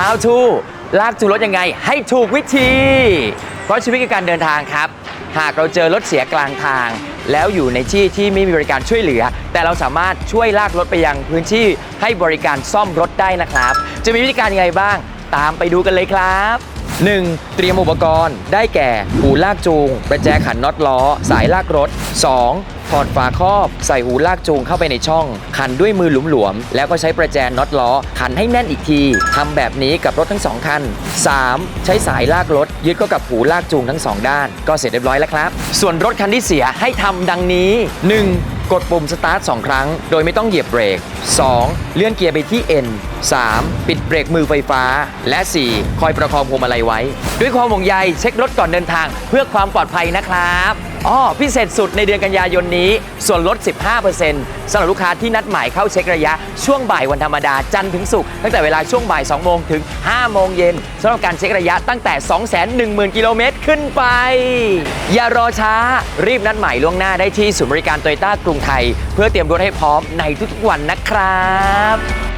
How to ลากจูงรถยังไงให้ถูกวิธี เพราะชีวิตคือการเดินทางครับ หากเราเจอรถเสียกลางทาง แล้วอยู่ในที่ที่ไม่มีบริการช่วยเหลือ แต่เราสามารถช่วยลากรถไปยังพื้นที่ให้บริการซ่อมรถได้นะครับ จะมีวิธีการยังไงบ้าง ตามไปดูกันเลยครับ 1. เตรียมอุปกรณ์ ได้แก่หูลากจูง ประแจขันน็อตล้อ สายลากรถ 2. ถอดฝาครอบใส่หูลากจูงเข้าไปในช่อง ขันด้วยมือหลวมๆ แล้วก็ใช้ประแจน็อตล้อ ขันให้แน่นอีกทีทำแบบนี้กับรถทั้งสองคัน 3. ใช้สายลากรถ ยึดเข้ากับหูลากจูงทั้งสองด้าน ก็เสร็จเรียบร้อยแล้วครับ ส่วนรถคันที่เสียให้ทำดังนี้ 1. กดปุ่มสตาร์ท2ครั้ง โดยไม่ต้องเหยียบเบรก 2. เลื่อนเกียร์ไปที่ N 3. ปิดเบรกมือไฟฟ้า และ 4. คอยประคองพวงมาลัยไว้ ด้วยความห่วงใยเช็ครถก่อนเดินทางเพื่อความปลอดภัยนะครับ อ้อพิเศษสุดในเดือนกันยายนนี้ ส่วนลด 15%สำหรับลูกค้าที่นัดหมายเข้าเช็คระยะช่วงบ่ายวันธรรมดาจันทร์ถึงศุกร์ตั้งแต่เวลาช่วงบ่าย 2 โมงถึง 5 โมงเย็นสำหรับการเช็คระยะตั้งแต่ 210,000 กิโลเมตรขึ้นไป อย่ารอช้า รีบนัดหมายล่วงหน้าได้ที่ศูนย์บริการโตโยต้ากรุงไทย เพื่อเตรียมรถให้พร้อมในทุกๆวันนะครับ